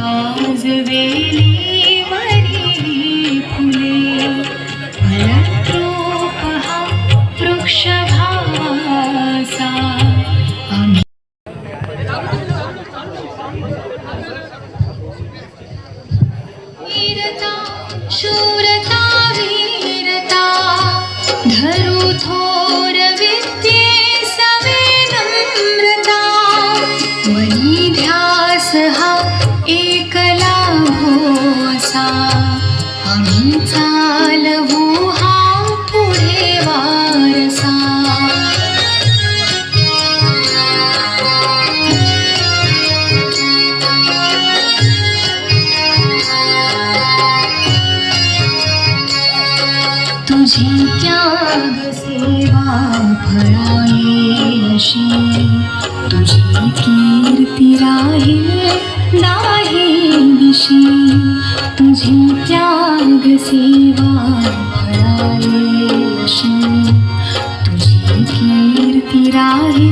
तिथे आज वेली वरी फुले फलद्रूप हा वृक्ष भासा आम्ही वीरता शूरता वीरता धरू थोर विद्ये सवे नम्रता। आम्ही चालवू हा पुढे वारसा. तुझी त्याग सेवा फळाये अशी. तुझी कीर्ती राहील नाही दिशी. तुझी त्याग तुझी कीर्ती राही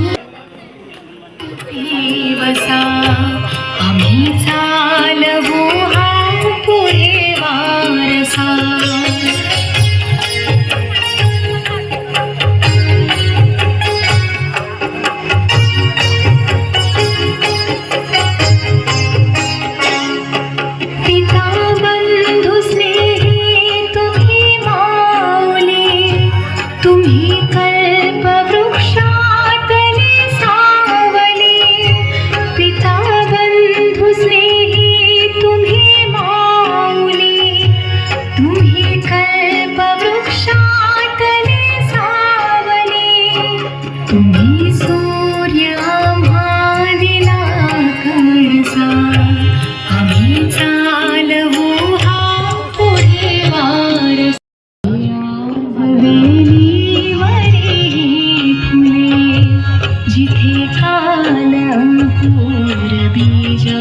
മയൂരബീജാ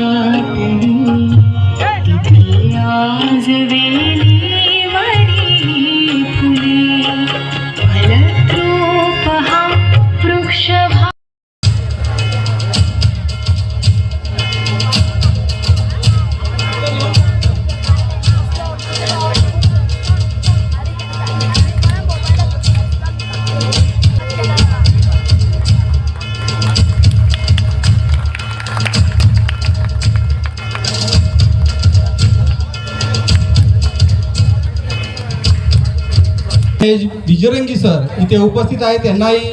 विजयरंगी सर इथे उपस्थित आहेत त्यांनाही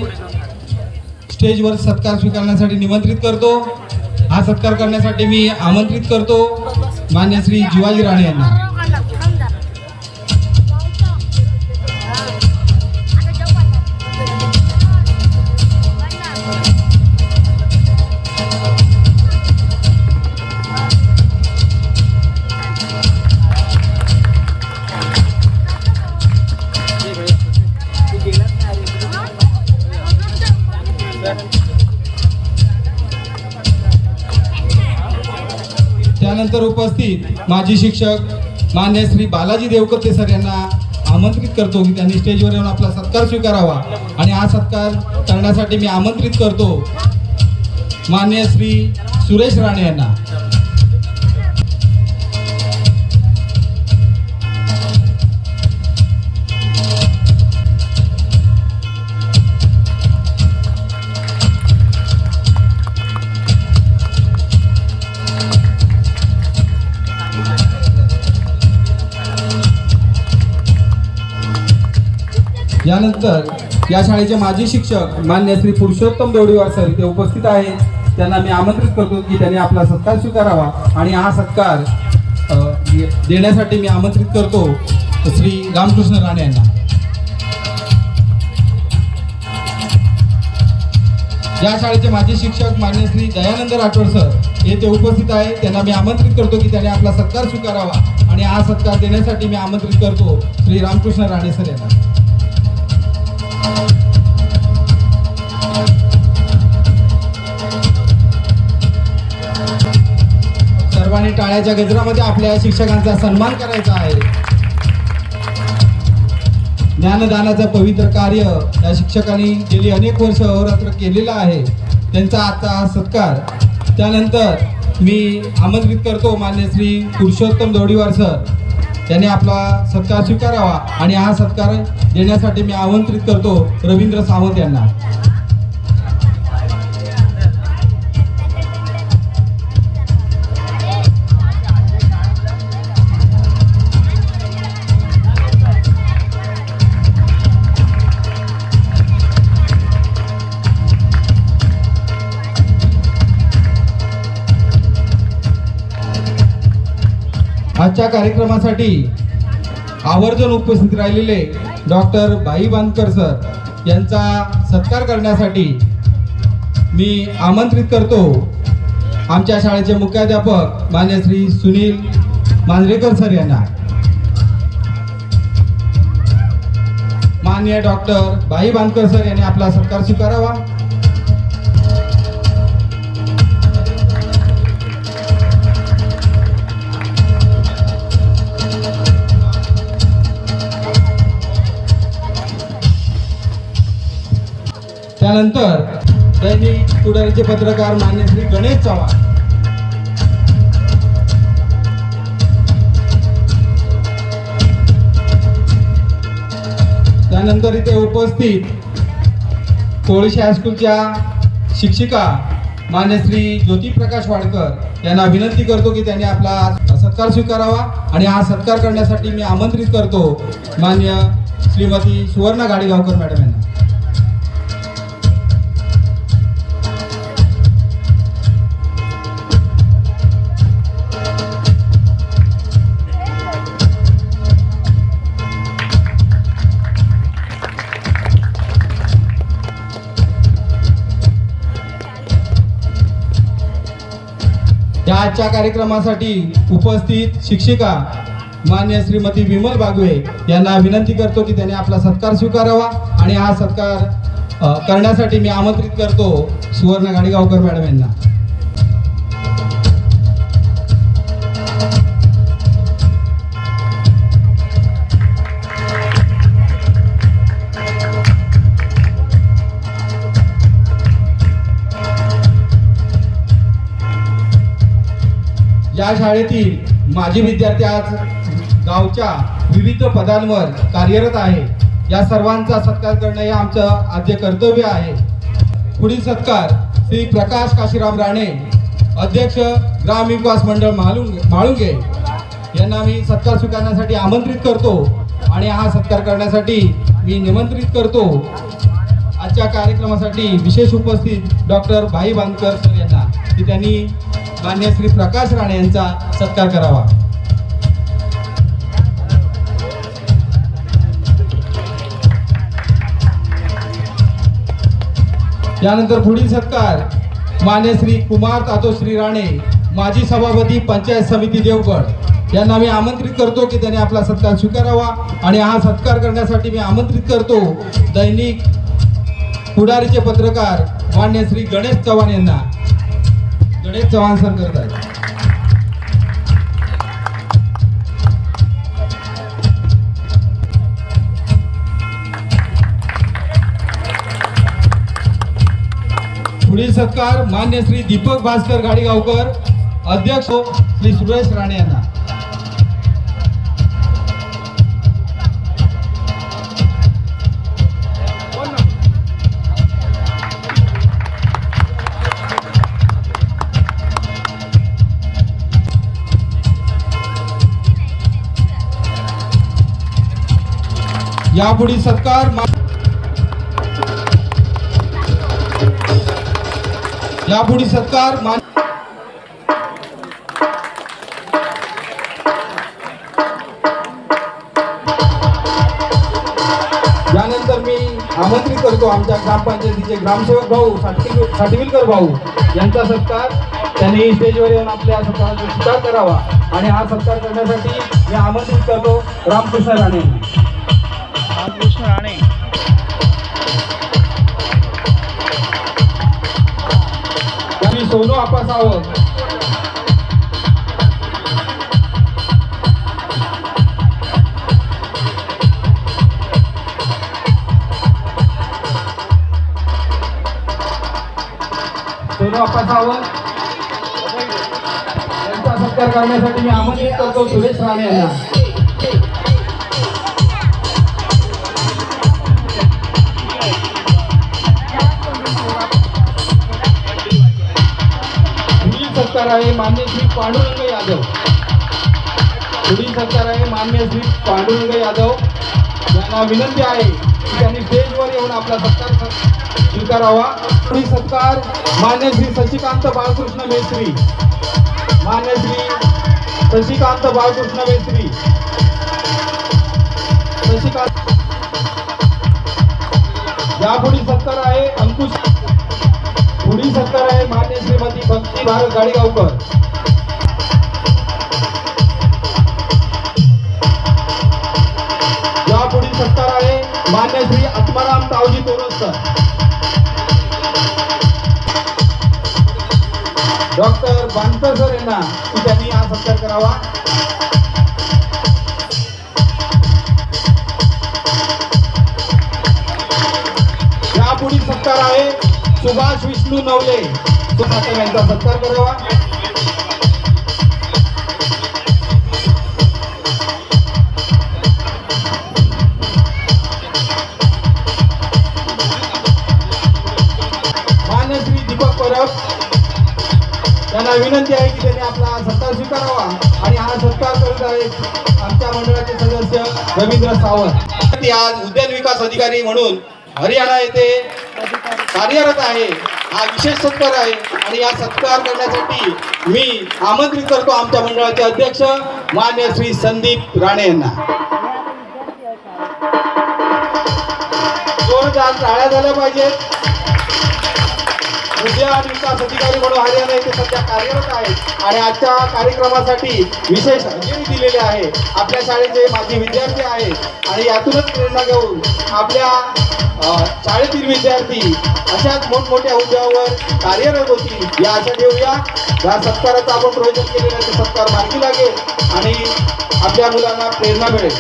स्टेजवर सत्कार स्वीकारण्यासाठी निमंत्रित करतो. हा सत्कार करण्यासाठी मी आमंत्रित करतो. मान्य श्री जिवाजी राणे यांना. माजी शिक्षक मान्य श्री बालाजी देवकते सर यांना आमंत्रित करतो की त्यांनी स्टेजवर येऊन आपला सत्कार स्वीकारावा. आणि हा सत्कार करण्यासाठी मी आमंत्रित करतो मान्य श्री सुरेश राणे यांना. यानंतर या शाळेचे माजी शिक्षक मान्य श्री पुरुषोत्तम देवडीवार सर इथे उपस्थित आहेत. त्यांना मी आमंत्रित करतो की त्यांनी आपला सत्कार स्वीकारावा आणि हा सत्कार देण्यासाठी मी आमंत्रित करतो श्री रामकृष्ण राणे यांना. या शाळेचे माजी शिक्षक मान्य श्री दयानंद राठोड सर हे ते उपस्थित आहे त्यांना मी आमंत्रित करतो की त्यांनी आपला सत्कार स्वीकारावा आणि हा सत्कार देण्यासाठी मी आमंत्रित करतो श्री रामकृष्ण राणे सर यांना. सर्वांनी टाळ्याच्या गजरामध्ये आपल्या शिक्षकांचा सन्मान करायचा आहे. ज्ञानदानाचं पवित्र कार्य या शिक्षकांनी गेली अनेक वर्ष अहोरात्र केलेलं आहे. त्यांचा आजचा सत्कार. त्यानंतर मी आमंत्रित करतो मान्य श्री पुरुषोत्तम दोडीवार सर. त्यांनी आपला सत्कार स्वीकारावा आणि हा सत्कार देण्यासाठी मी आमंत्रित करतो रवींद्र सावंत यांना. आजच्या कार्यक्रमासाठी आवर्जून उपस्थित राहिलेले डॉक्टर भाई बांदकर सर यांचा सत्कार करण्यासाठी मी आमंत्रित करतो. आमच्या शाळेचे मुख्याध्यापक मान्य श्री सुनील मांजरेकर सर यांना. मान्य डॉक्टर भाई बांदकर सर यांनी आपला सत्कार स्वीकारावा. त्यानंतर दैनिक पुढारीचे पत्रकार मान्य श्री गणेश चव्हाण. त्यानंतर इथे उपस्थित कोळशे हायस्कूलच्या शिक्षिका मान्य श्री ज्योतिप्रकाश वाडकर यांना विनंती करतो की त्यांनी आपला सत्कार स्वीकारावा आणि हा सत्कार करण्यासाठी मी आमंत्रित करतो मान्य श्रीमती सुवर्णा गाडीगावकर मॅडम यांना. आजच्या कार्यक्रमासाठी उपस्थित शिक्षिका मान्य श्रीमती विमल बागवे यांना विनंती करतो की त्यांनी आपला सत्कार स्वीकारावा आणि हा सत्कार करण्यासाठी मी आमंत्रित करतो सुवर्ण गाडीगावकर मॅडम यांना. या शाळेतील माजी विद्यार्थी आज गावच्या विविध पदांवर कार्यरत आहे या सर्वांचा सत्कार करणं हे आमचं आद्य कर्तव्य आहे. पुढील सत्कार श्री प्रकाश काशीराम राणे अध्यक्ष ग्राम विकास मंडळ मालुंगे माळुंगे यांना मी सत्कार स्वीकारण्यासाठी आमंत्रित करतो आणि हा सत्कार करण्यासाठी मी निमंत्रित करतो. आजच्या कार्यक्रमासाठी विशेष उपस्थित डॉक्टर भाई बांदकर सर यांना की त्यांनी मान्य श्री प्रकाश राणे यांचा सत्कार करावा. त्यानंतर पुढील सत्कार मान्य श्री कुमार तातोश्री राणे माजी सभापती पंचायत समिती देवगड. यांना मी आमंत्रित करतो की त्यांनी आपला सत्कार स्वीकारावा आणि हा सत्कार करण्यासाठी मी आमंत्रित करतो दैनिक पुढारीचे पत्रकार मान्य श्री गणेश चव्हाण यांना. गणेश चव्हाण सर करत आहेत. पुढील सत्कार मान्य श्री दीपक भास्कर गाडीगावकर अध्यक्ष श्री सुरेश राणे यांना. यापुढील सत्कार यापुढील सत्कार मान यानंतर मी आमंत्रित करतो आमच्या ग्रामपंचायतीचे ग्रामसेवक भाऊ साटवी साटविलकर भाऊ यांचा सत्कार. त्यांनी स्टेजवर येऊन आपल्या सत्काराचा स्वीकार करावा. आणि हा सत्कार करण्यासाठी मी आमंत्रित करतो रामकृष्ण राणे. त्यांनी सोनू आपा सावंत सोनू आपा सावंत यांचा सत्कार करण्यासाठी मी आमंत्रित करतो सुरेश राणे यांना. सरकार आहे मान्य श्री पांडुरंग यादव. पुढील सरकार आहे मान्य श्री पांडुरंग यादव यांना विनंती आहे की त्यांनी स्टेजवर येऊन आपला सत्कार स्वीकारावा. पुढील सत्कार मान्य श्री शशिकांत बाळकृष्ण मेस्त्री मान्य श्री शशिकांत बाळकृष्ण मेस्त्री शशिकांत यापुढील सत्कार आहे अंकुश श्रीमती भक्ती भारत गाडीगावकर. या पुढील सत्कार आहे मान्य श्री आत्माराम तावजी तोरसकर. डॉक्टर बांतर सर यांना त्यांनी हा सत्कार करावा. या पुढील सत्कार आहे सुभाष विष्णू नवले. तो यांचा सत्कार करावा परब त्यांना विनंती आहे की त्यांनी आपला सत्कार स्वीकारावा आणि हा सत्कार करत आहेत आमच्या मंडळाचे सदस्य रवींद्र सावंत. ती आज उद्यान विकास अधिकारी म्हणून हरियाणा येथे कार्यरत आहे. हा विशेष सत्कार आहे. आणि या सत्कार करण्यासाठी मी आमंत्रित करतो आमच्या मंडळाचे अध्यक्ष मान्य श्री संदीप राणे यांना. जोरदार टाळ्या झाल्या पाहिजेत. उद्यान विकास अधिकारी म्हणून हरियाणा येथे सध्या कार्यरत आहेत आणि आजच्या कार्यक्रमासाठी विशेष हजेरी दिलेले आहे. आपल्या शाळेचे माजी विद्यार्थी आहेत. आणि यातूनच प्रेरणा घेऊन आपल्या शाळेतील विद्यार्थी अशाच मोठमोठ्या हुद्द्यावर कार्यरत होतील या आशा ठेवूया. या सत्काराचा आपण प्रयोजन केलेलं ते सत्कार मार्गी लागेल आणि आपल्या मुलांना प्रेरणा मिळेल.